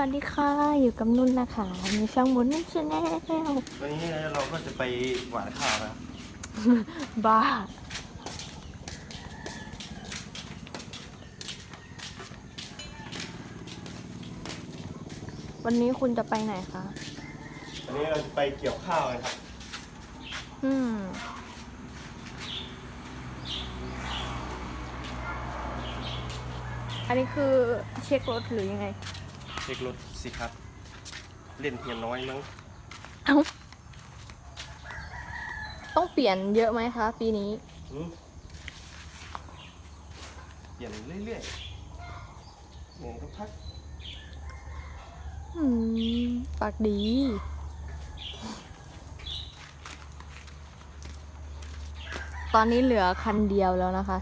วัสดีค่ะ อยู่กับนุ่นนะคะมีช่องมุนนุ่นชาแนลวันนี้เราก็จะไปหวานข้าวนะครับบ้า วันนี้คุณจะไปไหนคะ วันนี้เราจะไปเกี่ยวข้าวกันครับ อืมอันนี้คือเช็ครถหรือยังไง เช็ครถสิครับ เล่นเพียงน้อยมั้ง เอ้าต้องเปลี่ยนเยอะไหมคะ ปีนี้หืมเปลี่ยนเรื่อยๆเหนื่อยก็พักอืมปากดี ตอนนี้เหลือคันเดียวแล้วนะคะ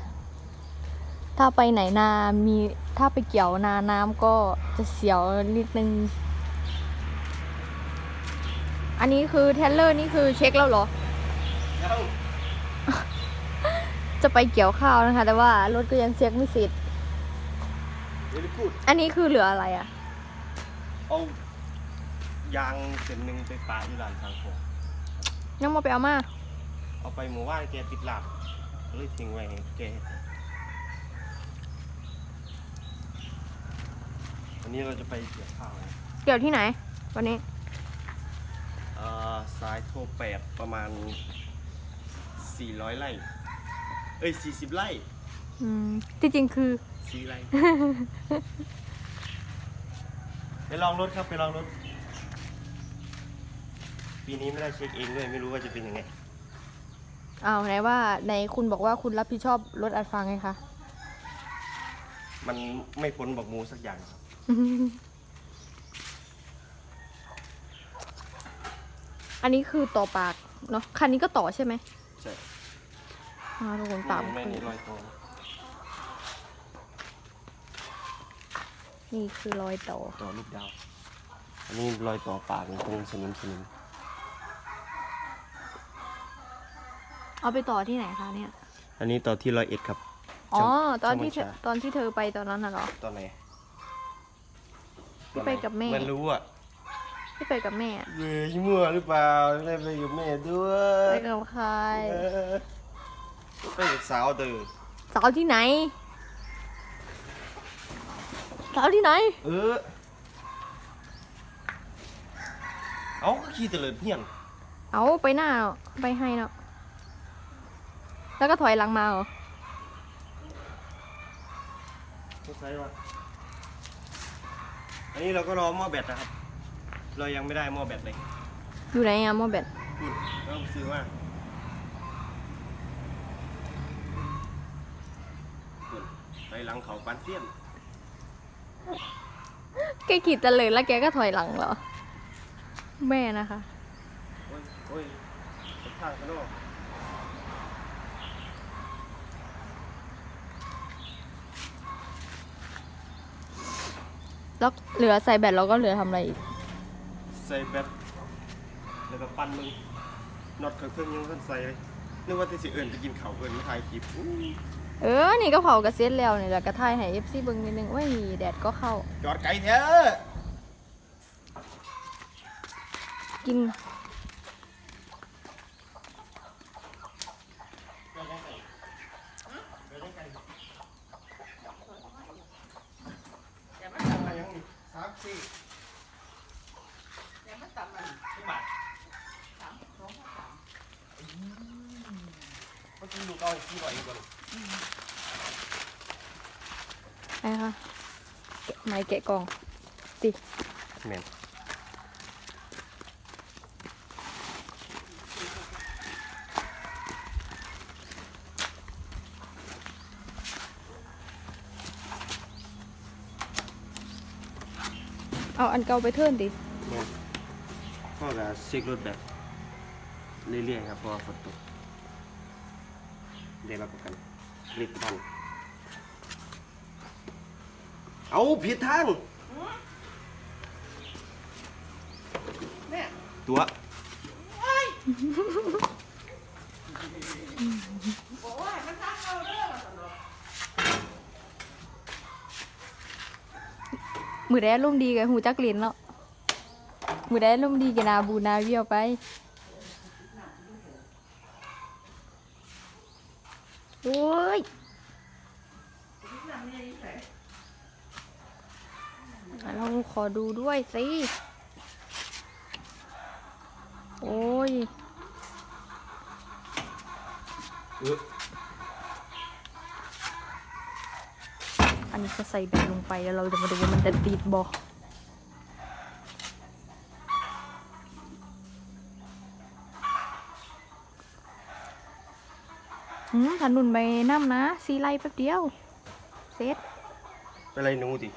ถ้าไปไหนนามี ถ้าไปเกี่ยวนาน้ำก็จะเสียวนิดนึง อันนี้คือเทเลอร์นี่คือเช็คแล้วเหรอยังจะไปเกี่ยวข้าวนะคะ แต่ว่ารถก็ยังเช็คไม่เสร็จเวลิกูดอันนี้คือเหลืออะไรอะเอายางเส้นหนึ่งไปปะอยู่ร้านทางโค้งยังมาไปเอามา เอาไปหมู่บ้านแกปิดหลับก็เลยทิ้งไว้ให้แก นนี้เราจะไปเกี่ยวข้าวนะเกี่ยวที่ไหน วันนี้เอ่อสายโทรแปดประมาณ 400ไร่ เอ้ย 40ไร่อืมที่จริงคือ สี่ไร่ ไปลองรถครับ ไปลองรถ ปีนี้ไม่ได้เช็คเองด้วย ไม่รู้ว่าจะเป็นยังไงอ้าวไหนว่าไหนคุณบอกว่าคุณรับผิดชอบรถอัดฟังไงคะ มันไม่พ้นบอกมูสักอย่างครับ อันนี้คือต่อปากเนาะ คันนี้ก็ต่อใช่ไหมใช่อ่าทุกคนตามแม่นี่รอยต่อนี่คือรอยต่อ ต่อลูกดาว อันนี้รอยต่อปากตรงสนิมสนิมเอาไปต่อที่ไหนคะเนี่ย อันนี้ต่อที่ร้อยเอ็ดครับ อ๋อช่างตอนที่เธอช่างบัญชาตอนที่เธอไปตอนนั้นน่ะเหรอ ตอนไหน ที่ไปกับแม่ มันรู้อะที่ไปกับแม่อะเว้ยมั่วหรือเปล่าไม่ได้ไปกับแม่ด้วไปยกับใครเออไปกับสาวเดิมสาวที่ไหนสาวที่ไหน เออเอาก็ขี่เตลิดเพี้ยนเอาไปหน้าเนาะไปให้เนาะแล้วก็ถอยหลังมาเหรอไม่ใช่ว่า อันนี้เราก็รอหม้อแบตนะครับ เรายังไม่ได้หม้อแบตเลยอยู่ไหนอะโมอแบตอืมเราไปซื้อมาอืมไปหลังเขาปานเสี้ยนแกขี่ตะเลยแล้วแกก็ถอยหลังเหรอ แม่นะคะ โอ้ยโอ้ยไปข้างข้างนอก แล้วเหลือใส่แบตเราก็เหลือทำอะไรอีก ใส่แบตแล้วก็ปั้นมึงน็อตเครื่องยังท่านใส่เลยนึกว่าที่สิเอื่นจะกินเขาวเอื่นไม่ถ่ายคลิปอู้เออ นี่ก็เผากระเซ็ตแล้วนี่แหละกระทายให้เอฟซีเบิ้งนิดนึงว่าแดดก็เข้า จอดไกลแท้กินอะไรยังนี่ สามสี่ที่บาทเมื่อกี้ลูกเอาที่บ่อยก่อนอะไรคะแกะไม้แกะกล่องติแมน เอาอันเก่าไปเทิร์นติแมนพ่อจะเช็ครถแบบเรื่อยๆครับเพราะว่าฝนตกได้รับประกันรีบทันเอาผิดทางตัว มือได้ร่มดีกับหูจักลินเนาะมือได้ร่มดีกับนาบูนาเวียวไปโอ้ยเราขอดูด้วยสิ โอ้ย อออันนี้จะใส่แบตลงไปแล้วเราจะมาดูว่ามันจะติดบอหืมขันหนุนไปน้ำนะซีไลแป๊บเดียว เสร็จเป็นไรหนูติ